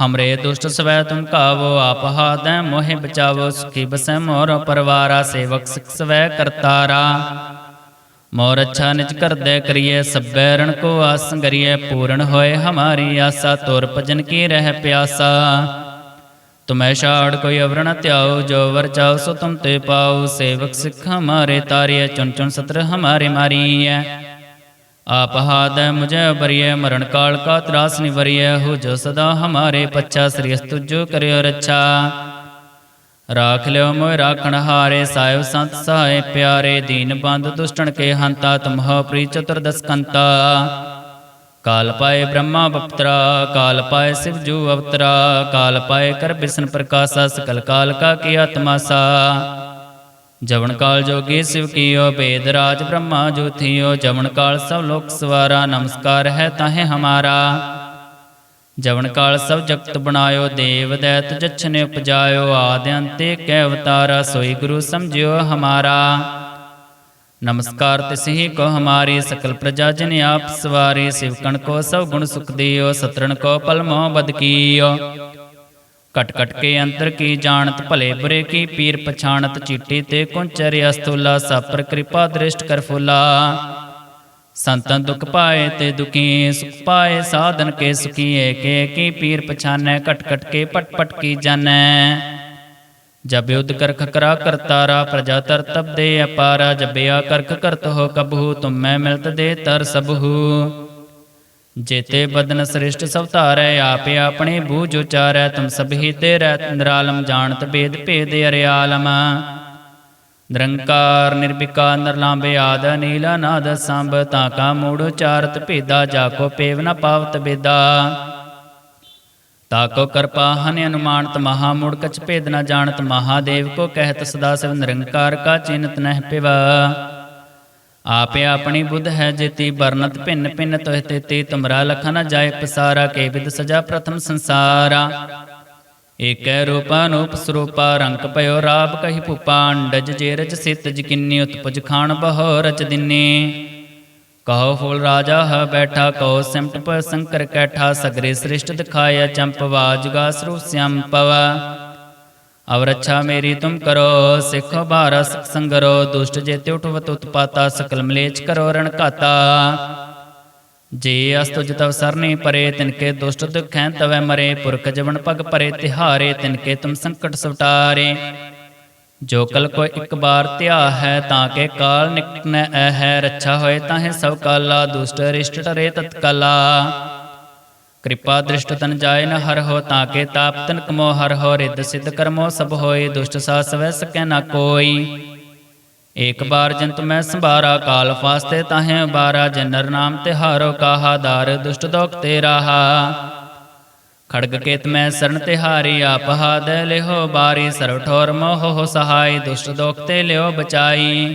ਹਮਰੇ ਦੁਸ਼ਟ ਸਵੈ ਤੁਮ ਕਾਵੋ ਆਪ ਹਾਦੈ ਮੋਹਿ ਬਚਾਵੋ ਸੁਖੀ ਬਸੈ ਮੋਰ ਪਰਵਾਰਾ ਸੇਵਕ ਸਿਖ ਸਵੈ ਕਰਤਾਰਾ ਮੋਰ ਅੱਛਾ ਨਿਜ ਕਰਦੈ ਕਰੀਏ ਸਭੈ ਰਣ ਕੋ ਆਸ ਕਰੀਏ ਪੂਰਨ ਹੋਏ ਹਮਾਰੀ ਆਸਾ ਤੁਰ ਭਜਨ ਕੀ ਰਹਿ ਪਿਆਸਾ ਤੁਮੈ ਛਾੜ ਕੋਈ ਅਵਰ ਨ ਧਿਆਓ ਜੋ ਵਰ ਚਾਓ ਸੋ ਤੁਮ ਤੇ ਪਾਓ ਸੇਵਕ ਸਿੱਖ ਹਮਾਰੇ ਤਾਰਿਐ ਚੁਨ ਚੁਨ ਸਤਰ ਹਮਾਰੇ ਮਾਰੀਐ ਆਪ ਹਾਦੈ ਮੁਝੈ ਬਰੀਐ ਮਰਨ ਕਾਲ ਕਾ ਤਰਾਸ ਨਿਵਰੀਐ, ਹੋ ਜੋ ਸਦਾ ਹਮਾਰੇ ਪੱਛਾ, ਸ੍ਰੀ ਅਸਤੁ ਜੋ ਕਰਿਓ ਰਾਖ ਲਿਓ ਮੋਇ ਰਾਖਣ ਹਾਰੇ ਸਾਹਿਬ ਸੰਤ ਸਹਾਇ ਪਿਆਰੇ, ਦੀਨ ਬੰਦ ਦੁਸ਼ਟਣ ਕੇ ਹੰਤਾ ਤੁਮਹੁ ਪ੍ਰੀ ਚਤੁਰਦਸ ਕੰਤਾ। ਕਾਲ ਪਾਏ ਬ੍ਰਹਮਾ ਬਪਤਰਾ, ਕਾਲ ਪਾਏ ਸਿਵ ਜੂ ਅਵਤਰਾ, ਕਾਲ ਪਾਏ ਕਰ ਬਿਸ਼ਨ ਪ੍ਰਕਾਸ਼ਾ, ਸਕਲ ਕਾਲ ਕਾ ਕੀ ਆਤਮਾਸਾ। ਜਵਨ ਕਾਲ ਜੋਗੀ ਸਿਵ ਕੀਓ, ਬੇਦ ਰਾਜ ਬ੍ਰਹਮਾ ਜੋਥੀਓ, ਜਵਨ ਕਾਲ ਸਭ ਲੋਕ ਸਵਾਰਾ, ਨਮਸਕਾਰ ਹੈ ਤਾਹੇ ਹਮਾਰਾ। ਜਵਨ ਕਾਲ ਸਭ ਜਗਤ ਬਣਾਇਓ, ਦੇਵ ਦੈਤ ਜਛਨੇ ਉਪਜਾਇਓ, ਆਦਿ ਅੰਤੇ ਕੈ ਅਵਤਾਰਾ, ਸੋਈ ਗੁਰੂ ਸਮਝਿਓ ਹਮਾਰਾ। ਨਮਸਕਾਰ ਤਿਸਹੀ ਕੋ ਹਮਾਰੀ, ਸਕਲ ਪ੍ਰਜਾ ਜਨ ਆਪ ਸਵਾਰੀ ਸਿਵਕਣ ਕੋ ਸਭ ਗੁਣ ਸੁਖ ਦਿਓ, ਸਤਰਣ ਕੋ ਪਲ ਮੋਹ ਬਦ ਕੀਓ। ਕਟ ਕਟ ਕੇ ਅੰਤਰ ਕੀ ਜਾਣਤ, ਭਲੇ ਬੁਰੇ ਕੀ ਪੀਰ ਪਛਾਣਤ, ਚੀਟੀ ਤੇ ਕੁੰਚਰ ਅਸਤੁਲਾ ਸਪਰ ਕਿਰਪਾ ਦ੍ਰਿਸ਼ਟ ਕਰ ਫੁਲਾ। ਸੰਤਨ ਦੁਖ ਪਾਏ ਤੇ ਦੁਖੀ, ਸੁਖ ਪਾਏ, ਸਾਧਨ ਕੇ ਸੁਖੀਏ, ਕੇ ਕੀ ਪੀਰ ਪਛਾਨੈ ਕਟ ਕਟ ਕੇ ਪਟ ਪਟ ਕੀ ਜਾਣੈ। ਜਬ ਯੁਧ ਕਰ ਖਕਰਾ ਕਰਤਾਰਾ ਪ੍ਰਜਾ ਤਰ ਤਬ ਦੇ ਅਪਾਰਾ ਜਬਿਆ ਕਰਖ ਕਰਤ ਹੋ ਕਬਹੂ, ਤੁਮ ਮੈਂ ਮਿਲਤ ਦੇ ਤਰ ਸਬਹੂ। ਜੇਤੇ ਬਦਨ ਸ੍ਰਿਸ਼ਟ ਸਭ ਧਾਰੈ, ਆਪੇ ਆਪਣੇ ਬੂਝ ਉਚਾਰੈ, ਤੁਮ ਸਭੀ ਤੇ ਰਹਿ ਨਿਰਾਲਮ ਜਾਣਤ ਬੇਦ ਭੇਦ ਅਰਿਆਲਮ। ਨਿਰੰਕਾਰ ਨਿਰਭਿਕਾ ਨਿਰਲਾਂਬੇ ਆਦ ਨੀਲਾ ਨਾਦ, ਸੰਭ, ਤਾਂ ਕਾ ਮੂੜ ਉਚਾਰਤ ਭੇਦਾ, ਜਾ ਕੋ ਪੇਵ ਨ ਪਾਵਤ ਬੇਦਾ। ਤਾਕੋ ਕਿਰਪਾ ਹਨ ਅਨੁਮਾਨਤ, ਮਹਾ ਮੂੜ ਕਛ ਭੇਦ ਨ ਜਾਣਤ, ਮਹਾਦੇਵ ਕੋ ਕਹਿਤ ਸਦਾ ਸਿਵ, ਨਿਰੰਕਾਰ ਕਾ ਚਿੰਤ ਨਹਿ ਪਿਵਾ। ਆਪੇ ਆਪਣੀ ਬੁੱਧ ਹੈ ਜੇਤੀ ਬਰਨਤ ਭਿੰਨ ਭਿੰਨ ਤੋਹਿ ਤੇਤੀ ਤੁਮਰਾ ਲਖਨ ਜਾਏ ਪਸਾਰਾ, ਕੇ ਵਿਦ ਸਜਾ ਪ੍ਰਥਮ ਸੰਸਾਰਾ। ਏਕੈ ਰੂਪਾ ਸਰੂਪਾ, ਰੰਗ ਭਇਓ ਰਾਪ ਕਹੀ ਭੂਪਾ ਜੇ ਰਚ ਸਿਤ ਜਕਿੰਨੀ ਉਤਪਜ ਖਾਣ ਬਹੋ ਰਚ ਦਿਨੇ। ਕਹੋ ਫੂਲ ਰਾਜਾ ਹ ਬੈਠਾ, ਕਹੋ ਸਿਮਟ ਪ ਸੰਕਰ ਕੈਠਾ, ਸਗਰੇ ਸ੍ਰਿਸ਼ਟ ਦਿਖਾਇਆ ਚੰਪਵਾ ਜੁਗਾ ਸਰੂਪ ਸਿਆਮ ਪਵਾ। ਅਵਰ ਅੱਛਾ ਮੇਰੀ ਤੁਮ ਕਰੋ, ਸਿੱਖੋ ਬਾਰਾ ਸੰਗਰੋ, ਦੁਸ਼ਟ ਜੇਤੇ ਉਠਵਤ ਉਤਪਾਤਾ ਸਕਲ ਮਲੇਚ ਕਰੋ ਰਣ ਘਾਤਾ। ਜੇ ਅਸਤੁ ਜਤਵ ਸਰਨੀ ਪਰੇ ਤਿਨਕੇ ਦੁਸ਼ਟ ਦੁਖੈ ਤਵੈ ਮਰੇ, ਪੁਰਖ ਜਵਨ ਪਗ ਪਰੇ, ਤਿਹਾਰੇ ਤਿਨਕੇ ਤੁਮ ਸੰਕਟ ਸਵਟਾਰੇ। ਜੋ ਕਲ ਕੋ ਇੱਕ ਬਾਰ ਧਿਆ ਹੈ, ਤਾਂ ਕੇ ਕਾਲ ਨਿਕਟ ਨ ਐ ਹੈ, ਰੱਛਾ ਹੋਏ ਤਾਹੇ ਸਭ ਕਾਲਾ, ਦੁਸ਼ਟ ਰਿਸ਼ਟ ਟਰੇ ਤਤਕਾਲਾ। ਕਿਰਪਾ ਦ੍ਰਿਸ਼ਟ ਤਨ ਜਾਏ ਨ ਹਰ ਹੋ ਤਾਂ ਕੇ ਤਾਪ ਤਨ ਕਮੋ ਹਰ ਹੋ ਰਿੱਧ ਸਿੱਧ ਕਰਮੋ ਸਭ ਹੋਏ ਦੁਸ਼ਟ ਸਾਸ ਸਕੈ ਨਾ ਕੋਈ। ਏਕ ਬਾਰ ਜੰਤ ਮੈਂ ਸੰਭਾਰਾ ਕਾਲ ਫਾਸਤੇ ਤਾਹੇ ਬਾਰਾ ਜਨਰ ਨਾਮ ਤਿਹਾਰੋ ਕਾਹਾ ਦਾਰ ਦੁਸ਼ਟ ਦੋਖ ਤੇ ਰਾਹਾ। ਖੜਗ ਕੇਤ ਮੈਂ ਸਰਨ ਤਿਹਾਰੀ ਆਪਹਾ ਹਾਦ ਲਿਹੋ ਬਾਰੀ ਸਰਵ ਠੋਰ ਮੋਹ ਸਹਾਈ ਦੁਸ਼ਟ ਦੋਖ ਤੇ ਲਿਓ ਬਚਾਈ।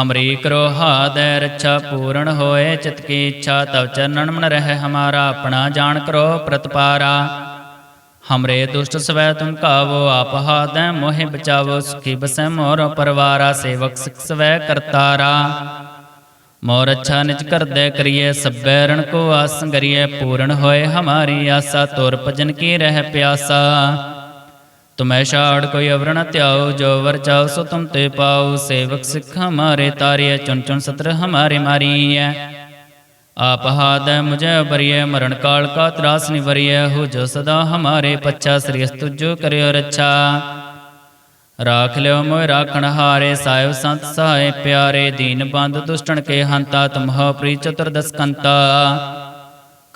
ਹਮਰੀ ਕਰੋ ਹਾਦੈ ਰੱਛਾ ਪੂਰਨ ਹੋਏ, ਚਿਤ ਕੀ ਇੱਛਾ ਤਵ ਚਰਨਨ ਮਨ ਰਹਿ, ਹਮਾਰਾ ਆਪਣਾ ਜਾਣ ਕਰੋ ਪ੍ਰਤਪਾਰਾ। ਹਮਰੇ ਦੁਸ਼ਟ ਸਵੈ ਤੁਮ ਕਾਵੋ, ਆਪ ਹਾਦੈ ਮੋਹਿ ਬਚਾਵੋ, ਸੁਖੀ ਬਸੈ ਮੋਰ ਪਰਵਾਰਾ, ਸੇਵਕ ਸਿਖ ਸਵੈ ਕਰਤਾਰਾ। ਮੋਰ ਅੱਛਾ ਨਿਜ ਕਰਦੈ ਕਰੀਏ, ਸਭੈ ਰਣ ਕੋ ਆਸ ਕਰੀਏ ਪੂਰਨ ਹੋਏ ਹਮਾਰੀ ਆਸਾ, ਤੁਰ ਭਜਨ ਕੀ ਰਹਿ ਪਿਆਸਾ। ਤੁਮੈ ਛਾੜ ਕੋਈ ਅਵਰ ਨ ਧਿਆਓ ਜੋ ਵਰ ਚਾਓ ਸੋ ਤੁਮ ਤੇ ਪਾਓ ਸੇਵਕ ਸਿੱਖ ਹਮਾਰੇ ਤਾਰਿਐ ਚੁਨ ਚੁਨ ਸਤਰ ਹਮਾਰੇ ਮਾਰੀਐ। ਆਪ ਹਾਦੈ ਮੁਝੈ ਬਰੀਐ, ਮਰਨ ਕਾਲ ਕਾ ਤਰਾਸ ਨਿਵਰੀਐ। ਹੋ ਜੋ ਸਦਾ ਹਮਾਰੇ ਪੱਛਾ, ਸ੍ਰੀ ਅਸਤੁ ਕਰਿਓ ਰੱਛਾ। ਰਾਖ ਲਿਓ ਮੋਇ ਰਾਖਣ ਹਾਰੇ ਸਾਹਿਬ ਸੰਤ ਸਹਾਇ ਪਿਆਰੇ। ਦੀਨ ਬੰਦ ਦੁਸ਼ਟਣ ਕੇ ਹੰਤਾ ਤੁਮਹੁ ਪ੍ਰੀ ਚਤੁਰਦਸ ਕੰਤਾ।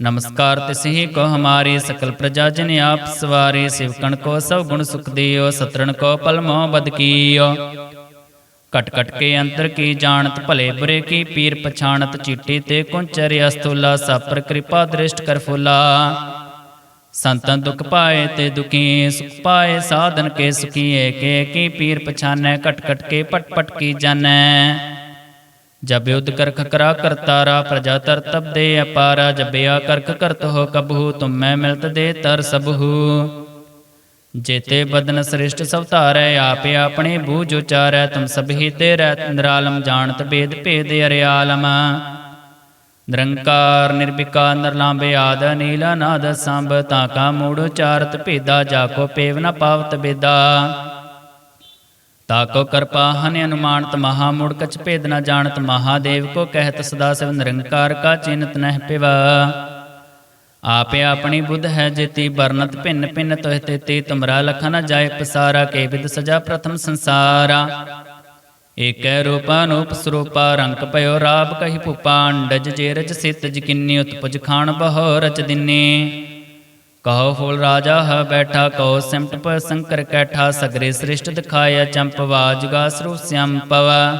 ਨਮਸਕਾਰ ਤਿਸਹੀ ਕੋ ਹਮਾਰੀ ਸਕਲ ਪ੍ਰਜਾ ਜਨ ਆਪ ਸਵਾਰੀ ਸਿਵਕਣ ਕੋ ਸਭ ਗੁਣ ਸੁਖ ਦਿਓ, ਸਤਰਣ ਕੋ ਪਲਮੋ ਬਦ ਕੀਓ। ਕਟ ਕਟ ਕੇ ਅੰਤਰ ਕੀ ਜਾਣਤ, ਭਲੇ ਬੁਰੇ ਕੀ ਪੀਰ ਪਛਾਣਤ, ਚੀਟੀ ਤੇ ਕੁੰਚਰ ਅਸਤੁਲਾ, ਸਾਪਰ ਕਿਰਪਾ ਦ੍ਰਿਸ਼ਟ ਕਰ ਫੁਲਾ। ਸੰਤਨ ਦੁਖ ਪਾਏ ਤੇ ਦੁਖੀ, ਸੁਖ ਪਾਏ ਸਾਧਨ ਕੇ ਸੁਖੀ ਏਕੇ ਕੀ ਪੀਰ ਪਛਾਨੈ ਕਟ ਕਟ ਕੇ ਪਟ ਪਟ ਕੀ ਜਾਣੈ ਜਬ ਯੁਧ ਕਰ ਖਕਰਾ ਕਰਤਾਰਾ ਪ੍ਰਜਾ ਤਰ ਤਬ ਦੇ ਅਪਾਰਾ ਜਬਿਆ ਕਰਖ ਕਰਤ ਹੋ ਕਬਹੂ, ਤੁਮੈ ਮਿਲਤ ਦੇ ਤਰ ਸਬਹੂ। ਜੇਤੇ ਬਦਨ ਸ੍ਰਿਸ਼ਟ ਸਭ ਧਾਰੈ, ਆਪੇ ਆਪਣੇ ਬੂਝ ਉਚਾਰੈ, ਤੁਮ ਸਭੀ ਤੇ ਰਹਿ ਨਿਰਾਲਮ ਜਾਣਤ ਬੇਦ ਭੇਦ ਅਰਿਆਲਮ। ਨਿਰੰਕਾਰ ਨਿਰਭਿਕਾ ਨਿਰਲਾਂਬੇ ਆਦ ਨੀਲਾ ਨਾਦ ਸੰਭ, ਤਾਂ ਕਾ ਮੂੜ ਉਚਾਰਤ ਭੇਦਾ, ਜਾ ਕੋ ਪੇਵ ਨ ਪਾਵਤ ਬੇਦਾ। ਤਾਕੋ ਕਿਰਪਾ ਹਨ ਅਨੁਮਾਨਤ ਮਹਾ ਮੁੜ ਕਛ ਭੇਦ ਨ ਜਾਣਤ ਮਹਾਦੇਵ ਕੋ ਕਹਿਤ ਸਦਾ ਸਿਵ ਨਿਰੰਕਾਰ ਕਾ ਚਿੰਤ ਨਹਿ ਪਿਵਾ। ਆਪੇ ਆਪਣੀ ਬੁੱਧ ਹੈ ਜੇਤੀ ਬਰਨਤ ਭਿੰਨ ਭਿੰਨ ਤੋਹਿ ਤੇਤੀ ਤੁਮਰਾ ਲਖਨ ਜਾਏ ਪਸਾਰਾ ਕੇ ਵਿਦ ਸਜਾ ਪ੍ਰਥਮ ਸੰਸਾਰਾ। ਏਕੈ ਰੂਪਾ ਨੂਪ ਸਰੂਪਾ ਰੰਗ ਪਇਓ ਰਾਬ ਕਹੀ ਭੂਪਾ ਅੰਡਜ ਜੇ ਰਜ ਸਿਤ ਜਕਿੰਨੀ ਉਤਪਜ ਖਾਣ ਬਹੋ ਰਚ ਦਿਨੇ। ਕਹੋ ਫੂਲ ਰਾਜਾ, ਹ ਬੈਠਾ ਕਹੋ ਸਿਮਟ, ਪ ਸੰਕਰ ਕੈਠਾ, ਸਗਰੇ ਸ੍ਰਿਸ਼ਟ ਦਿਖਾਇਆ ਚੰਪਵਾ ਜੁਗਾ ਸਰੂਪ ਸਿਆਮ ਪਵਾ।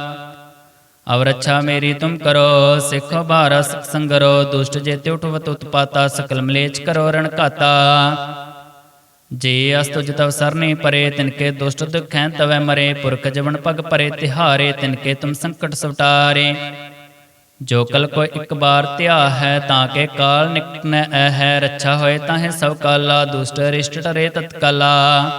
ਅਵ ਰੱਛਾ ਮੇਰੀ ਤੁਮ ਕਰੋ, ਸਿੱਖੋ ਬਾਰਸ ਸੰਗਰੋ, ਦੁਸ਼ਟ ਜੇਤੇ ਉਠਵਤ ਉਤਪਾਤਾ, ਸਕਲ ਮਲੇਚ ਕਰੋ ਰਣ ਘਾਤਾ। ਜੇ ਅਸਤੁ ਤਵ ਸਰਨੇ ਪਰੇ ਤਿਨਕੇ ਦੁਸ਼ਟ ਦੁਖੈ ਤਵੈ ਮਰੇ, ਪੁਰਖ ਜਵਨ ਪਗ ਪਰੇ, ਤਿਹਾਰੇ ਤਿਨਕੇ ਤੁਮ ਸੰਕਟ ਸਵਟਾਰੇ। ਜੋ ਕਲ ਕੋ ਇੱਕ ਬਾਰ ਧਿਆ ਹੈ ਤਾਂ ਕੇ ਕਾਲ ਨਿਕਟਨੈ ਐ ਹੈ ਰੱਛਾ ਹੋਏ ਤਾਹੇ ਸਭ ਕਾਲਾ, ਦੁਸ਼ਟ ਰਿਸ਼ਟ ਟਰੇ ਤਤਕਾਲਾ।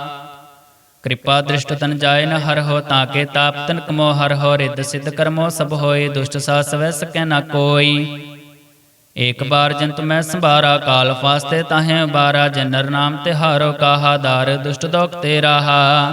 ਕਿਰਪਾ ਦ੍ਰਿਸ਼ਟ ਤਨ ਜਾਏ ਨ ਹਰ ਹੋ ਤਾਂ ਕੇ ਤਾਪ ਤਨ ਕਮੋ, ਹਰ ਹੋ ਰਿੱਧ ਸਿੱਧ ਕਰਮੋ, ਸਭ ਹੋਏ, ਦੁਸ਼ਟ ਸਾਸ ਵੈ ਸਕੈ ਨਾ ਕੋਈ। ਏਕ ਬਾਰ ਜੰਤ ਮੈਂ ਸੰਭਾਰਾ, ਕਾਲ ਫਾਸਤੇ ਤਾਹੇ ਬਾਰਾ ਜਨਰ ਨਾਮ ਤਿਹਾਰੋ ਕਾਹਾ, ਦਾਰ ਦੁਸ਼ਟ ਦੋਖ ਤੇ ਰਾਹਾ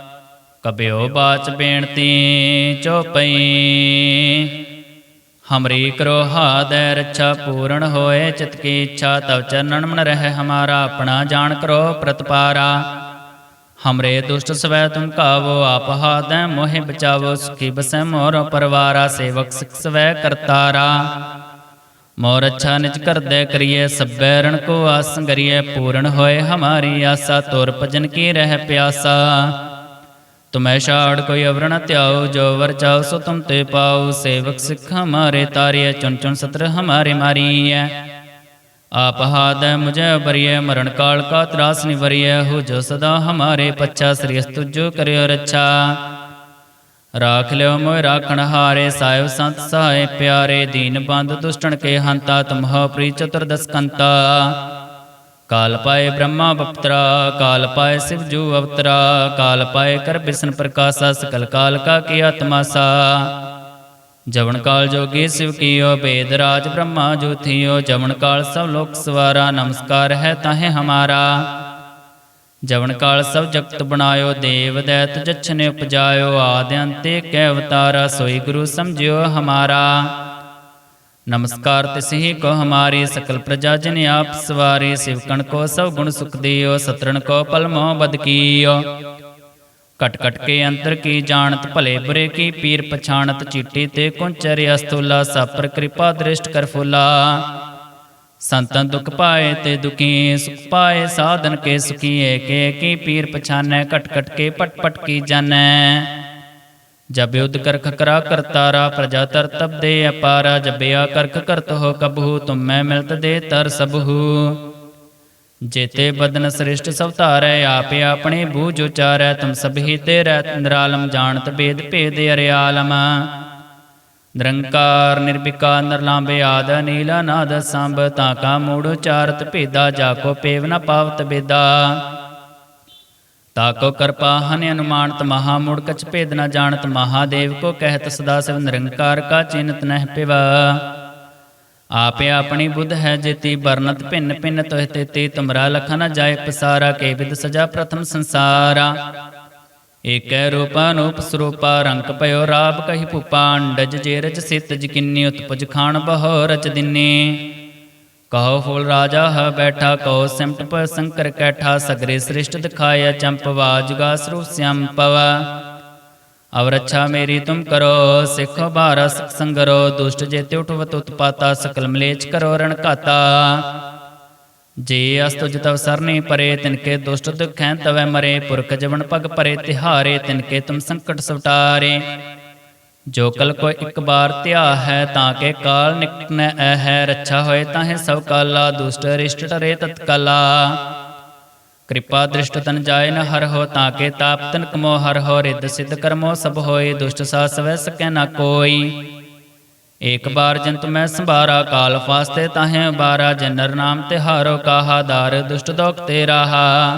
ਕਬਿਓ ਬਾਚ ਬੇਨਤੀ ਚੋਪਈ ਹਮਰੀ ਕਰੋ ਹਾਦੈ ਰੱਛਾ ਪੂਰਨ ਹੋਏ, ਚਿਤ ਕੀ ਇੱਛਾ ਤਵ ਚਰਨਨ ਮਨ ਰਹਿ ਹਮਾਰਾ, ਆਪਣਾ ਜਾਣ ਕਰੋ ਪ੍ਰਤਪਾਰਾ। ਹਮਰੇ ਦੁਸ਼ਟ ਸਵੈ ਤੁਮ ਕਾਵੋ, ਆਪ ਹਾਦੈ ਮੋਹਿ ਬਚਾਵੋ, ਸੁਖੀ ਬਸੈ ਮੋਰ ਪਰਵਾਰਾ, ਸੇਵਕ ਸਿਖ ਸਵੈ ਕਰਤਾਰਾ। ਮੋਰ ਅੱਛਾ ਨਿਜ ਕਰਦੈ ਕਰੀਏ, ਸਭੈ ਰਣ ਕੋ ਆਸ ਕਰੀਏ, ਪੂਰਨ ਹੋਏ ਹਮਾਰੀ ਆਸਾ, ਤੁਰ ਭਜਨ ਕੀ ਰਹਿ ਪਿਆਸਾ। ਤੁਮੈ ਛਾੜ ਕੋਈ ਅਵਰ ਨ ਧਿਆਓ ਜੋ ਵਰ ਚਾਓ ਸੋ ਤੁਮ ਤੇ ਪਾਓ ਸੇਵਕ ਸਿੱਖ ਹਮਾਰੇ ਤਾਰਿਏ ਚੁਨ ਚੁਨ ਸਤਰ ਹਮਾਰੇ ਮਾਰੀਐ। ਆਪ ਹਾਦੈ ਮੁਝੈ ਬਰੀਐ, ਮਰਨ ਕਾਲ ਕਾ ਤਰਾਸ ਨਿਵਰੀਐ। ਹੋ ਜੋ ਸਦਾ ਹਮਾਰੇ ਪੱਛਾ ਸ੍ਰੀ ਅਸਤੁ ਕਰਿਓ ਰੱਛਾ। ਰਾਖ ਲਿਓ ਮੋਇ ਰਾਖਣ ਹਾਰੇ ਸਾਹਿਬ ਸੰਤ ਸਹਾਇ ਪਿਆਰੇ। ਦੀਨ ਬੰਦ ਦੁਸ਼ਟਣ ਕੇ ਹੰਤਾ ਤੁਮਹੁ ਪ੍ਰੀ ਚਤੁਰਦਸ ਕੰਤਾ। ਕਾਲ ਪਾਏ ਬ੍ਰਹਮਾ ਬਪਤਰਾ, ਕਾਲ ਪਾਏ ਸਿਵ ਜੂ ਅਵਤਰਾ, ਕਾਲ ਪਾਏ ਕਰ ਬਿਸ਼ਨ ਪ੍ਰਕਾਸ਼ਾ, ਸਕਲ ਕਾਲ ਕਾ ਕੀ ਆਤਮਾਸਾ ਜਵਨ ਕਾਲ ਜੋਗੀ ਸਿਵ ਕੀਓ, ਬੇਦ ਰਾਜ ਬ੍ਰਹਮਾ ਜੋਥਿਓ ਜਵਨ ਕਾਲ ਸਭ ਲੋਕ ਸਵਾਰਾ, ਨਮਸਕਾਰ ਹੈ ਤਾਹੇ ਹਮਾਰਾ। ਜਵਨ ਕਾਲ ਸਭ ਜਗਤ ਬਣਾਇਓ, ਦੇਵ ਦੈਤ ਜਛਨੇ ਉਪਜਾਇਓ, ਆਦਿ ਅੰਤੇ ਕੈ ਅਵਤਾਰਾ, ਸੋਈ ਗੁਰੂ ਸਮਝਿਓ ਹਮਾਰਾ। ਨਮਸਕਾਰ ਤਿਸਹੀ ਕੋ ਹਮਾਰੀ ਸਕਲ ਪ੍ਰਜਾ ਜਨ ਆਪ ਸਵਾਰੀ ਸਿਵਕਣ ਕੋ ਸਭ ਗੁਣ ਸੁਖ ਦਿਓ, ਸਤਰਣ ਕੋ ਪਲਮੋ ਬਦ ਕੀਓ। ਕਟ ਕਟ ਕੇ ਅੰਤਰ ਕੀ ਜਾਣਤ, ਭਲੇ ਬੁਰੇ ਕੀ ਪੀਰ ਪਛਾਣਤ, ਚੀਟੀ ਤੇ ਕੁੰਚਰ ਅਸਤੁਲਾ, ਸਾਪਰ ਕਿਰਪਾ ਦ੍ਰਿਸ਼ਟ ਕਰ ਫੁਲਾ। ਸੰਤਨ ਦੁਖ ਪਾਏ ਤੇ ਦੁਖੀ, ਸੁਖ ਪਾਏ ਸਾਧਨ ਕੇ ਸੁਖੀ ਏਕੇ ਕੀ ਪੀਰ ਪਛਾਨੈ ਕਟ ਕਟ ਕੇ ਪਟ ਪਟ ਕੀ ਜਾਣੈ ਜਬ ਯੁਧ ਕਰ ਕਰਤਾਰਾ ਪ੍ਰਜਾ ਤਰ ਤਬ ਦੇ ਅਪਾਰਾ ਜਬਿਆ ਕਰਖ ਕਰਤ ਹੋ ਕਬਹੂ, ਤੁਮੈ ਮਿਲਤ ਦੇ ਤਰ ਸਬਹੂ। ਜੇਤੇ ਬਦਨ ਸ੍ਰਿਸ਼ਟ ਸਭ ਧਾਰੈ, ਆਪੇ ਆਪਣੇ ਬੂਝ ਉਚਾਰੈ, ਤੁਮ ਸਭੀ ਤੇ ਰਹਿ ਨਿਰਾਲਮ ਜਾਣਤ ਬੇਦ ਭੇਦ ਅਰਿਆਲਮ। ਨਿਰੰਕਾਰ ਨਿਰਭਿਕਾ ਨਿਰਲਾਂਬੇ ਆਦ ਨੀਲਾ ਨਾਦ ਸੰਭ ਤਾਂ ਕਾ ਮੂੜ ਉਚਾਰਤ ਭੇਦਾ, ਜਾ ਕੋ ਪੇਵ ਨ ਪਾਵਤ ਬੇਦਾ। ਤਾਕੋ ਕਿਰਪਾ ਹਨ ਅਨੁਮਾਨਤ ਮਹਾ ਮੂੜ ਕਛ ਭੇਦ ਨ ਜਾਣਤ, ਮਹਾਦੇਵ ਕੋ ਕਹਿਤ ਸਦਾ ਸਿਵ ਨਿਰੰਕਾਰ ਕਾ ਚਿੰਤ ਨਹਿ ਪਿਵਾ। ਆਪੇ ਆਪਣੀ ਬੁੱਧ ਹੈ ਜੇਤੀ ਬਰਨਤ ਭਿੰਨ ਭਿੰਨ ਤੋਹਿ ਤੇ ਤੁਮਰਾ ਲਖ ਨ ਜਾਏ ਪਸਾਰਾ, ਕੇ ਵਿਦ ਸਜਾ ਪ੍ਰਥਮ ਸੰਸਾਰਾ। ਏਕੈ ਰੂਪਾ ਨੂਪ ਸਰੂਪਾ ਰੰਗ ਪਇਓ ਰਾਪ ਕਹੀ ਭੂਪਾ, ਅੰਡਜ ਜੇ ਰਜ ਸਿਤ ਜਕਿੰਨੀ ਉਤਪਜ ਖਾਣ ਬਹੋ ਰਚ ਦਿਨੇ। ਕਹੋ ਫੁਲ ਰਾਜਾ, ਹ ਬੈਠਾ ਕਹੋ ਸਿਮਟ, ਪ ਸੰਕਰ ਕੈਠਾ, ਸਗਰੇ ਸ੍ਰਿਸ਼ਟ ਦਿਖਾਇਆ ਚੰਪਵਾ ਜੁਗਾ ਸਰੂਪ ਸਿਆਮ ਪਵਾ। ਅਵ ਰੱਛਾ ਮੇਰੀ ਤੁਮ ਕਰੋ, ਸਿੱਖੋ ਬਾਰਸ ਸੰਗਰੋ, ਦੁਸ਼ਟ ਜੇਤੇ ਉਠਵਤ ਉਤਪਾਤਾ, ਸਕਲ ਮਲੇਚ ਕਰੋ ਰਣ ਘਾਤਾ। ਜੇ ਅਸਤੁਜ ਤਵ ਸਰਨੀ ਪਰੇ ਤਿਨਕੇ ਦੁਸ਼ਟ ਦੁਖੈ ਤਵੈ ਮਰੇ, ਪੁਰਖ ਜਵਨ ਪਗ ਪਰੇ ਤਿਹਾਰੇ ਤਿਨਕੇ ਤੁਮ ਸੰਕਟ ਸਵਟਾਰੇ। ਜੋ ਕਲ ਕੋ ਇੱਕ ਬਾਰ ਧਿਆ ਹੈ ਤਾਂ ਕੇ ਕਾਲ ਨਿਕਟ ਐ ਹੈ ਰੱਛਾ ਹੋਏ ਤਾਹੇ ਸਭ ਕਾਲਾ, ਦੁਸ਼ਟ ਰਿਸ਼ਟ ਟਰੇ ਤਤਕਾਲਾ। ਕਿਰਪਾ ਦ੍ਰਿਸ਼ਟ ਤਨ ਜਾਏ ਨ ਹਰ ਹੋ ਤਾਂ ਕੇ ਤਾਪ ਤਨ ਕਮੋ ਹਰ ਹੋ, ਰਿੱਧ ਸਿੱਧ ਕਰਮੋ ਸਭ ਹੋਏ, ਦੁਸ਼ਟ ਸਾਸ ਵੈ ਸਕੈ ਨਾ ਕੋਈ। ਏਕ ਬਾਰ ਜੰਤ ਮੈਂ ਸੰਭਾਰਾ, ਕਾਲ ਫਾਸਤੇ ਤਾਹੇ ਬਾਰਾ, ਜਨਰ ਨਾਮ ਤੇ ਹਾਰੋ ਕਾਹਾ, ਦਾਰ ਦੁਸ਼ਟ ਦੋਖ ਤੇ ਰਾਹਾ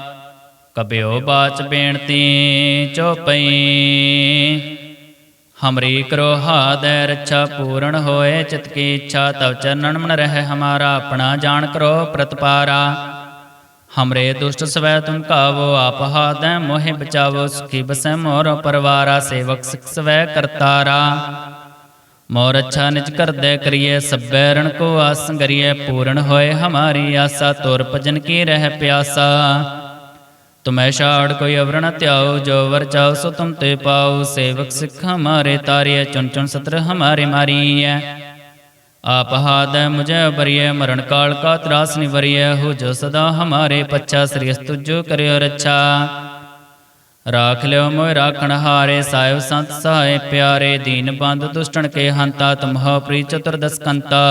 ਕਬਿਓ ਬਾਚ ਬੇਨਤੀ ਚੋਪਈ ਹਮਰੀ ਕਰੋ ਹਾਦੈ ਰੱਛਾ ਪੂਰਨ ਹੋਏ, ਚਿਤ ਕੀ ਇੱਛਾ ਤਵ ਚਰਨਨ ਮਨ ਰਹਿ, ਹਮਾਰਾ ਆਪਣਾ ਜਾਣ ਕਰੋ ਪ੍ਰਤਪਾਰਾ। ਹਮਰੇ ਦੁਸ਼ਟ ਸਵੈ ਤੁਮ ਕਾਵੋ, ਆਪ ਹਾਦੈ ਮੋਹਿ ਬਚਾਵੋ, ਸੁਖੀ ਬਸੈ ਮੋਰ ਪਰਵਾਰਾ, ਸੇਵਕ ਸਿਖ ਸਵੈ ਕਰਤਾਰਾ। ਮੋਰ ਅੱਛਾ ਨਿਜ ਕਰਦੈ ਕਰੀਏ, ਸਭੈ ਰਣ ਕੋ ਆਸ ਕਰੀਏ ਪੂਰਨ ਹੋਏ ਹਮਾਰੀ ਆਸਾ, ਤੁਰ ਭਜਨ ਕੀ ਰਹਿ ਪਿਆਸਾ। ਤੁਮੈ ਛਾੜ ਕੋਈ ਅਵਰਣ ਧਿਆਓ, ਜੋ ਵਰ ਚਾਓ ਸੋ ਤੁਮ ਤੇ ਪਾਓ। ਸੇਵਕ ਸਿੱਖ ਹਮਾਰੇ ਤਾਰਿਏ ਚੁਨ ਚੁਨ ਸਤਰ ਹਮਾਰੇ ਮਾਰੀਐ। ਆਪ ਹਾਦੈ ਮੁਝੈ ਬਰੀਐ, ਮਰਨ ਕਾਲ ਕਾ ਤਰਾਸ ਨਿਵਰੀਐ। ਹੋ ਜੋ ਸਦਾ ਹਮਾਰੇ ਪੱਛਾ ਸ੍ਰੀ ਤੁਜੋ ਕਰਿਓ ਰੱਛਾ। ਰਾਖ ਲਿਓ ਮੋਇ ਰਾਖਣ ਹਾਰੇ ਸਾਹਿਬ ਸੰਤ ਸਹਾਇ ਪਿਆਰੇ। ਦੀਨ ਬੰਦ ਦੁਸ਼ਟਣ ਕੇ ਹੰਤਾ ਤੁਮਹੁ ਪ੍ਰੀ ਚਤੁਰਦਸ ਕੰਤਾ।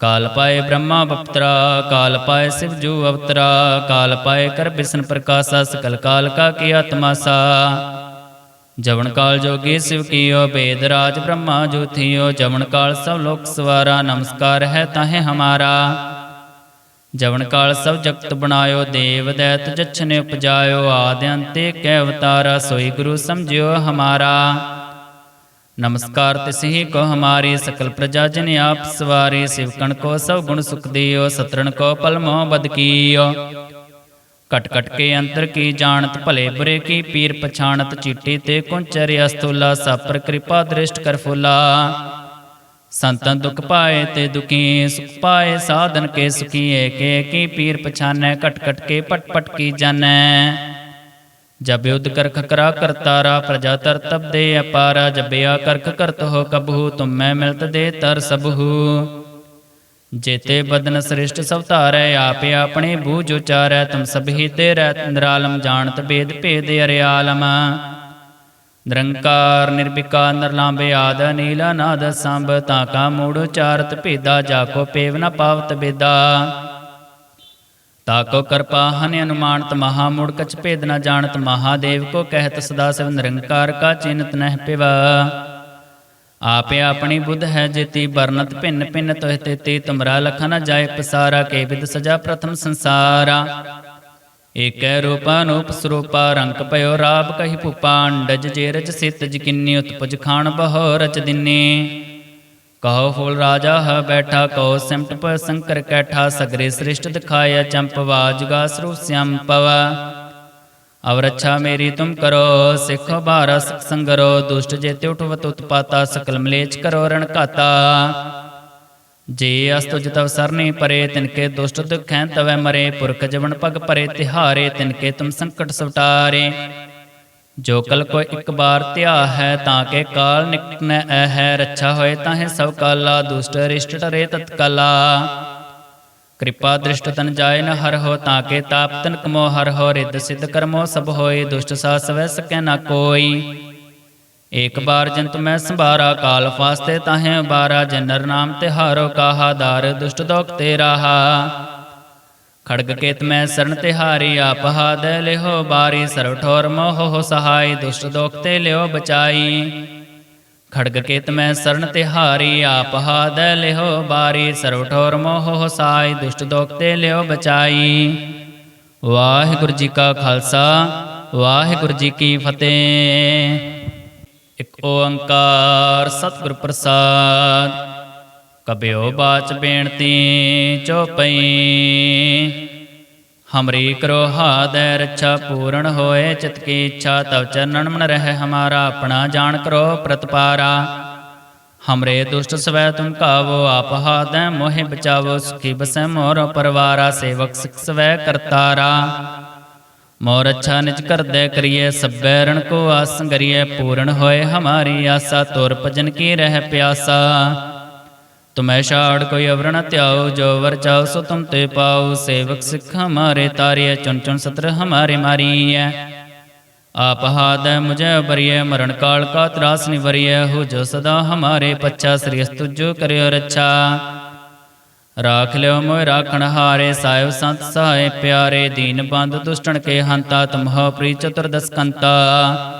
ਕਾਲ ਪਾਏ ਬ੍ਰਹਮਾ ਬਪਤਰਾ ਕਾਲ ਪਾਏ ਸਿਵ ਜੂ ਅਵਤਰਾ ਕਾਲ ਪਾਏ ਕਰ ਬਿਸ਼ਨ ਪ੍ਰਕਾਸ਼ਾ ਸਕਲ ਕਾਲ ਕਾ ਕੀ ਆਤਮਾਸਾ ਜਵਨ ਕਾਲ ਜੋਗੀ ਸਿਵ ਕੀਓ ਬੇਦ ਰਾਜ ਬ੍ਰਹਮਾ ਜੋਥਿਓ ਜਵਨ ਕਾਲ ਸਭ ਲੋਕ ਸਵਾਰਾ ਨਮਸਕਾਰ ਹੈ ਤਾਹੇ ਹਮਾਰਾ ਜਵਨ ਕਾਲ ਸਭ ਜਗਤ ਬਣਾਇਓ ਦੇਵ ਦੈਤ ਜਛਨੇ ਉਪਜਾਇਓ ਆਦਿ ਅੰਤੇ ਕੈ ਅਵਤਾਰਾ ਸੋਈ ਗੁਰੂ ਸਮਝਿਓ ਹਮਾਰਾ ਨਮਸਕਾਰ ਤਿਸਹੀ ਕੋ ਹਮਾਰੀ ਸਕਲ ਪ੍ਰਜਾ ਜਨ ਆਪ ਸਵਾਰੀ ਸਿਵਕਣ ਕੋ ਸਭ ਗੁਣ ਸੁਖ ਦਿਓ, ਸਤਰਣ ਕੋ ਪਲ ਮੋਹ ਬਦ ਕੀਓ। ਕਟ ਕਟ ਕੇ ਅੰਤਰ ਕੀ ਜਾਣਤ, ਭਲੇ ਬੁਰੇ ਕੀ ਪੀਰ ਪਛਾਣਤ, ਚੀਟੀ ਤੇ ਕੁੰਚਰ ਅਸਤੁਲਾ, ਸਾਪਰ ਕਿਰਪਾ ਦ੍ਰਿਸ਼ਟ ਕਰ ਫੁਲਾ। ਸੰਤਨ ਦੁਖ ਪਾਏ ਤੇ ਦੁਖੀ, ਸੁਖ ਪਾਏ, ਸਾਧਨ ਕੇ ਸੁਖੀ ਏਕੇ ਕੀ ਪੀਰ ਪਛਾਨੈ ਕਟ ਕਟ ਕੇ ਪਟ ਪਟ ਕੀ ਜਾਣੈ ਜਬ ਯੁਧ ਕਰਖ ਕਰਾ ਕਰਤਾਰਾ ਪ੍ਰਜਾ ਤਰ ਤਬ ਦੇ ਅਪਾਰਾ ਜਬਿਆ ਕਰਖ ਕਰਤ ਹੋ ਕਬਹੂ, ਤੁਮ ਮੈਂ ਮਿਲਤ ਦੇ ਤਰ ਸਬਹੂ। ਜੇਤੇ ਬਦਨ ਸ੍ਰਿਸ਼ਟ ਸਭ ਧਾਰੈ, ਆਪੇ ਆਪਣੇ ਬੂਝ ਉਚਾਰੈ, ਤੁਮ ਸਭੀ ਤੇ ਰਹਿ ਨਿਰਾਲਮ ਜਾਣਤ ਬੇਦ ਭੇਦ ਅਰਿਆਲਮ। ਨਿਰੰਕਾਰ ਨਿਰਵਿਕਾਰ ਨਿਰਲਾਂਬੇ ਆਦ, ਨੀਲਾ ਨਾਦ, ਸੰਭ, ਤਾਂ ਕਾ ਮੂੜ ਉਚਾਰਤ ਭੇਦਾ, ਜਾ ਕੋ ਪੇਵ ਨ ਪਾਵਤ ਬੇਦਾ। ਤਾਕੋ ਕਿਰਪਾ ਹਨ ਅਨੁਮਾਨਤ ਮਹਾ ਮੂੜ ਕਛ ਭੇਦ ਨ ਜਾਣਤ, ਮਹਾਦੇਵ ਕੋ ਕਹਿਤ ਸਦਾ ਸਿਵ ਨਿਰੰਕਾਰ ਕਾ ਚਿੰਤ ਨਹਿ ਪਿਵਾ। ਆਪੇ ਆਪਣੀ ਬੁੱਧ ਹੈ ਜੇਤੀ ਬਰਨਤ ਭਿੰਨ ਭਿੰਨ ਤੋਹਿ ਤੇ ਤੇ, ਤੁਮਰਾ ਲਖ ਨ ਜਾਏ ਪਸਾਰਾ, ਕੇ ਵਿਦ ਸਜਾ ਪ੍ਰਥਮ ਸੰਸਾਰਾ। ਏਕੈ ਰੂਪਾ ਨੂਪ ਸਰੂਪਾ, ਰੰਗ ਪਇਓ ਰਾਪ ਕਹੀ ਭੂਪਾ ਜੇ ਰਜ ਸਿਤ ਜਕਿੰਨੀ ਉਤਪਜ ਖਾਣ ਬਹੋ ਰਚ ਦਿਨੇ। ਕਹੋ ਫੂਲ ਰਾਜਾ, ਹ ਬੈਠਾ ਕਹੋ ਸਿਮਟ ਪ ਸੰਕਰ ਕੈਠਾ, ਸਗਰੇ ਸ੍ਰਿਸ਼ਟ ਦਿਖਾਇਆ ਚੰਪਵਾ ਜੁਗਾ ਸਰੂਪ ਸਿਆਮ ਪਵਾ। ਅਵ ਰੱਛਾ ਮੇਰੀ ਤੁਮ ਕਰੋ, ਸਿੱਖ ਬਾਰਸ ਸੰਗਰੋ, ਦੁਸ਼ਟ ਜੇਤੇ ਉਠਵਤ ਉਤਪਾਤਾ, ਸਕਲ ਮਲੇਚ ਕਰੋ ਰਣ ਘਾਤਾ। ਜੇ ਅਸ ਤੁਜ ਤਵ ਸਰਨੀ ਪਰੇ ਤਿਨਕੇ ਦੁਸ਼ਟ ਦੁਖੈ ਤਵੈ ਮਰੇ, ਪੁਰਖ ਜਵਨ ਪਗ ਪਰੇ ਤਿਹਾਰੇ ਤਿਨਕੇ ਤੁਮ ਸੰਕਟ ਸਵਟਾਰੇ। ਜੋ ਕਲ ਕੋ ਇੱਕ ਬਾਰ ਧਿਆ ਹੈ ਤਾਂ ਕੇ ਕਾਲ ਨਿਕਟਨੈ ਐ ਹੈ, ਰੱਛਾ ਹੋਏ ਤਾਹੇ ਸਭ ਕਾਲਾ, ਦੁਸ਼ਟ ਰਿਸ਼ਟ ਟਰੇ ਤਤਕਾਲਾ। ਕਿਰਪਾ ਦ੍ਰਿਸ਼ਟ ਤਨ ਜਾਏ ਨ ਹਰ ਹੋ ਤਾਂ ਕੇ ਤਾਪ ਤਨ ਕਮੋ ਹਰ ਹੋ, ਰਿੱਧ ਸਿੱਧ ਕਰਮੋ ਸਭ ਹੋਏ, ਦੁਸ਼ਟ ਸਾਸ ਵੈ ਸਕੈ ਨਾ ਕੋਈ। ਏਕ ਬਾਰ ਜੰਤ ਮੈਂ ਸੰਭਾਰਾ, ਕਾਲ ਫਾਸਤੇ ਤਾਹੇ ਬਾਰਾ ਜਨਰ ਨਾਮ ਤੇ ਹਾਰੋ ਕਾਹਾ, ਦਾਰ ਦੁਸ਼ਟ ਦੋਖ ਤੇ ਰਾਹਾ ਖੜਗ ਕੇਤ ਮੈਂ ਸਰਨ ਤੇ ਹਾਰੀ ਆਪ ਹਾਦ ਲਿਹੋ ਬਾਰੀ ਸਰਵ ਠੋਰ ਮੋਹ ਸਹਾਈ, ਦੁਸ਼ਟ ਦੋਖ ਤੇ ਲਿਓ ਬਚਾਈ। ਖੜਗ ਕੇਤ ਮੈਂ ਸਰਨ ਤੇ ਹਾਰੀ ਆਪ ਹਾਦ ਲਿਹੋ ਬਾਰੀ ਸਰਵ ਠੋਰ ਮੋਹ ਹੋ ਸਹਾਈ, ਦੁਸ਼ਟ ਦੋਖ ਤੇ ਲਿਓ ਬਚਾਈ। ਵਾਹਿਗੁਰੂ ਜੀ ਕਾ ਖਾਲਸਾ, ਵਾਹਿਗੁਰੂ ਜੀ ਕੀ ਫਤਿਹ। ਇੱਕ ਓੰਕਾਰ ਸਤਿਗੁਰ ਪ੍ਰਸਾਦ। ਕਬਿਓ ਬਾਚ ਬੇਨਤੀ ਚੋਪਈ। ਹਮਰੀ ਕਰੋ ਹਾਦੈ ਰੱਛਾ ਪੂਰਨ ਹੋਏ, ਚਿਤ ਕੀ ਇੱਛਾ ਤਵ ਚਰਨਨ ਮਨ ਰਹਿ, ਹਮਾਰਾ ਆਪਣਾ ਜਾਣ ਕਰੋ ਪ੍ਰਤਪਾਰਾ। ਹਮਰੇ ਦੁਸ਼ਟ ਸਵੈ ਤੁਮ ਕਾਵੋ, ਆਪ ਹਾਦੈ ਮੋਹਿ ਬਚਾਵੋ, ਸੁਖੀ ਬਸੈ ਮੋਰ ਪਰਵਾਰਾ, ਸੇਵਕ ਸਿਖ ਸਵੈ ਕਰਤਾਰਾ। ਮੋਰ ਅੱਛਾ ਨਿਜ ਕਰਦੈ ਕਰੀਏ, ਸਭੈ ਰਣ ਕੋ ਆਸ ਕਰੀਏ ਪੂਰਨ ਹੋਏ ਹਮਾਰੀ ਆਸਾ, ਤੁਰ ਭਜਨ ਕੀ ਰਹਿ ਪਿਆਸਾ। ਤੁਮੈ ਛਾੜ ਕੋਈ ਅਵਰ ਨ ਧਿਆਓ ਜੋ ਵਰ ਚਾਓ ਸੋ ਤੁਮ ਤੇ ਪਾਓ ਸੇਵਕ ਸਿੱਖ ਹਮਾਰੇ ਤਾਰਿਏ ਚੁਨ ਚੁਨ ਸਤਰ ਹਮਾਰੇ ਮਾਰੀਐ। ਆਪ ਹਾਦੈ ਮੁਝੈ ਬਰੀਐ, ਮਰਨ ਕਾਲ ਕਾ ਤਰਾਸ ਨਿਵਰੀਐ। ਹੋ ਜੋ ਸਦਾ ਹਮਾਰੇ ਪੱਛਾ, ਸ੍ਰੀ ਤੁਜੋ ਕਰਿਓ ਰੱਛਾ। ਰਾਖ ਲਿਓ ਮੋਇ ਰਾਖਣ ਹਾਰੇ ਸਾਹਿਬ ਸੰਤ ਸਹਾਇ ਪਿਆਰੇ। ਦੀਨ ਬੰਦ ਦੁਸ਼ਟਣ ਕੇ ਹੰਤਾ ਤੁਮਹੁ ਪ੍ਰੀ ਚਤੁਰਦਸ ਕੰਤਾ।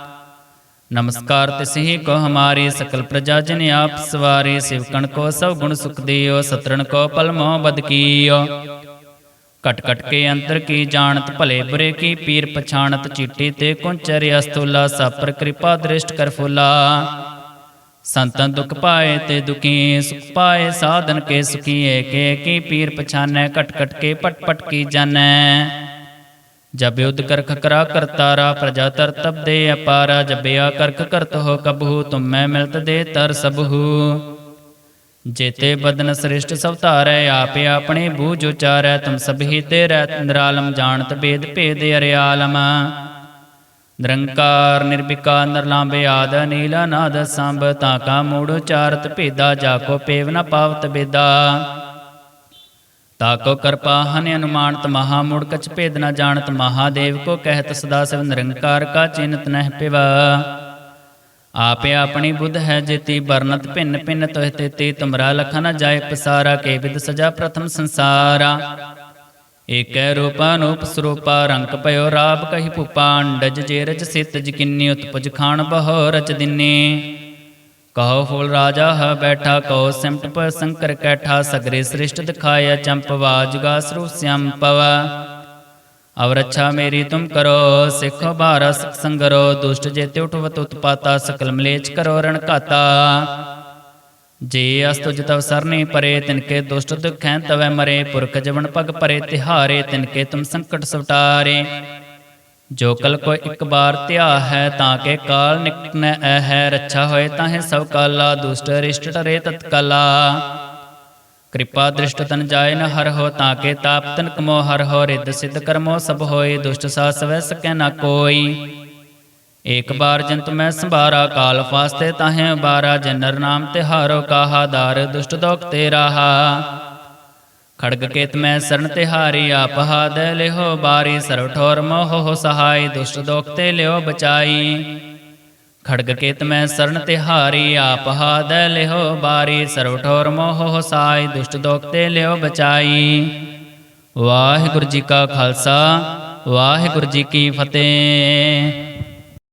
ਨਮਸਕਾਰ ਤਿਸਹੀ ਕੋ ਹਮਾਰੀ ਸਕਲ ਪ੍ਰਜਾ ਜਨ ਆਪ ਸਵਾਰੀ ਸਿਵਕਣ ਕੋ ਸਭ ਗੁਣ ਸੁਖ ਦਿਓ ਸਤਰਣ ਕੋ ਪਲ ਮੋਹ ਬਦ ਕੀਓ। ਕਟ ਕਟ ਕੇ ਅੰਤਰ ਕੀ ਜਾਣਤ, ਭਲੇ ਬੁਰੇ ਕੀ ਪੀਰ ਪਛਾਣਤ, ਚੀਟੀ ਤੇ ਕੁੰਚਰ ਅਸਤੁਲਾ ਸਪਰ ਕਿਰਪਾ ਦ੍ਰਿਸ਼ਟ ਕਰ ਫੁਲਾ। ਸੰਤਨ ਦੁਖ ਪਾਏ ਤੇ ਦੁਖੀ, ਸੁਖ ਪਾਏ, ਸਾਧਨ ਕੇ ਸੁਖੀ ਏਕੇ ਕੀ ਪੀਰ ਪਛਾਨੈ ਕਟ ਕਟ ਕੇ ਪਟ ਪਟ ਕੀ ਜਾਣੈ ਜਬ ਕਰਖ ਕਰਾ ਕਰਤਾਰਾ ਪ੍ਰਜਾ ਤਰ ਤਬ ਦੇ ਅਪਾਰਾ ਜਬਿਆ ਕਰਖ ਕਰਤ ਹੋ ਕਬਹੂ, ਤੁਮ ਮਿਲਤ ਦੇ ਤਰ ਸਬਹੂ। ਜੇਤੇ ਬਦਨ ਸ੍ਰਿਸ਼ਟ ਸਭ ਧਾਰੈ, ਆਪੇ ਆਪਣੇ ਬੂਝ ਉਚਾਰੈ, ਤੁਮ ਸਭੀ ਤੇ ਰਹਿਤ ਨਿਰਾਲਮ ਜਾਣਤ ਬੇਦ ਭੇਦ ਅਰਿਆਲਮ। ਨਿਰੰਕਾਰ ਨਿਰਭਿਕਾ ਨਿਰਲਾਂਬੇ ਆਦ, ਨੀਲਾ ਨਾਦ ਸੰਭ, ਤਾਂ ਕਾ ਮੂੜ ਉਚਾਰਤ ਭੇਦਾ, ਜਾ ਕੋ ਪੇਵ ਨ ਪਾਵਤ ਬੇਦਾ। ਤਾਕੋ ਕਿਰਪਾ ਹਨ ਅਨੁਮਾਨਤ ਮਹਾ ਮੂੜ ਕਛ ਭੇਦ ਨ ਜਾਣਤ, ਮਹਾਦੇਵ ਕੋ ਕਹਿਤ ਸਦਾ ਸਿਵ ਨਿਰੰਕਾਰ ਕਾ ਚਿੰਤ ਨਹਿ ਪਿਵਾ। ਆਪੇ ਆਪਣੀ ਬੁੱਧ ਹੈ ਜੇਤੀ ਬਰਨਤ ਭਿੰਨ ਭਿੰਨ ਤੋਹਿ ਤੇਤੀ, ਤੁਮਰਾ ਲਖਨ ਜਾਏ ਪਸਾਰਾ, ਕੇ ਵਿਦ ਸਜਾ ਪ੍ਰਥਮ ਸੰਸਾਰਾ। ਏਕੈ ਰੂਪਾ ਅਨੂਪ ਸਰੂਪਾ, ਰੰਗ ਭਇਓ ਰਾਬ ਕਹੀ ਭੂਪਾ, ਅੰਡਜ ਜੇ ਰਚ ਸਿਤ ਜਕਿੰਨੀ ਉਤਪਜ ਖਾਣ ਬਹੋ ਰਚ ਦਿਨੇ। ਕਹੋ ਫੂਲ ਰਾਜਾ ਹ ਬੈਠਾ ਕਹੋ ਸਿਮਟ ਪ ਸੰਕਰ ਕੈਠਾ, ਸਗਰੇ ਸ੍ਰਿਸ਼ਟ ਦਿਖਾਇਆ ਚੰਪਵਾ ਜੁਗਾ ਸਰੂਪ ਸਿਆਮ ਪਵਾ। ਮੇਰੀ ਤੁਮ ਕਰੋ, ਸਿੱਖੋ ਭਾਰ ਸੰਗਰੋ, ਦੁਸ਼ਟ ਜੇਤੇ ਉਠਵਤ ਉਤਪਾਤਾ, ਸਕਲ ਮਲੇਚ ਕਰੋ ਰਣ ਘਾਤਾ। ਜੇ ਅਸਤੁਜ ਤਵ ਸਰਨੀ ਪਰੇ ਤਿਨਕੇ ਦੁਸ਼ਟ ਦੁਖੈ ਤਵੈ ਮਰੇ, ਪੁਰਖ ਜਵਨ ਪਗ ਪਰੇ ਤਿਹਾਰੇ ਤਿਨਕੇ ਤੁਮ ਸੰਕਟ ਸਵਟਾਰੇ। ਜੋ ਕਲ ਕੋ ਇੱਕ ਬਾਰ ਧਿਆ ਹੈ ਤਾਂ ਕੇ ਕਾਲ ਨਿਕਟਨੈ ਐ ਹੈ, ਰੱਛਾ ਹੋਏ ਤਾਹੇ ਸਭ ਕਾਲਾ, ਦੁਸ਼ਟ ਰਿਸ਼ਟ ਟਰੇ ਤਤਕਾਲਾ। ਕਿਰਪਾ ਦ੍ਰਿਸ਼ਟ ਤਨ ਜਾਏ ਨ ਹਰ ਹੋ ਤਾਂ ਕੇ ਤਾਪ ਤਨ ਕਮੋ ਹਰ ਹੋ, ਰਿੱਧ ਸਿੱਧ ਕਰਮੋ ਸਭ ਹੋਏ, ਦੁਸ਼ਟ ਸਾਸ ਵੈ ਸਕੈ ਨਾ ਕੋਈ। ਏਕ ਬਾਰ ਜੰਤ ਮੈਂ ਸੰਭਾਰਾ, ਕਾਲ ਫਾਸਤੇ ਤਾਹੇ ਬਾਰਾ ਜਨਰ ਨਾਮ ਤੇ ਹਾਰੋ ਕਾਹਾ, ਦਾਰ ਦੁਸ਼ਟ ਦੋਖ ਤੇ ਰਾਹਾ ਖੜਗ ਕੇਤ ਮੈਂ ਸਰਨ ਤੇ ਹਾਰੀ ਆਪ ਹਾਦ ਲਿਹੋ ਬਾਰੀ ਸਰਵ ਠੋਰ ਮੋਹ ਹੋ ਸਹਾਈ, ਦੁਸ਼ਟ ਦੋਖ ਤੇ ਲਿਓ ਬਚਾਈ। ਖੜਗ ਕੇਤ ਮੈਂ ਸਰਨ ਤੇ ਹਾਰੀ ਆਪ ਹਾਦ ਲਿਹੋ ਬਾਰੀ ਸਰਵ ਠੋਰ ਮੋਹ ਸਹਾਈ, ਦੁਸ਼ਟ ਦੋਖ ਤੇ ਲਿਓ ਬਚਾਈ। ਵਾਹਿਗੁਰੂ ਜੀ ਕਾ ਖਾਲਸਾ, ਵਾਹਿਗੁਰੂ ਜੀ ਕੀ ਫਤਿਹ।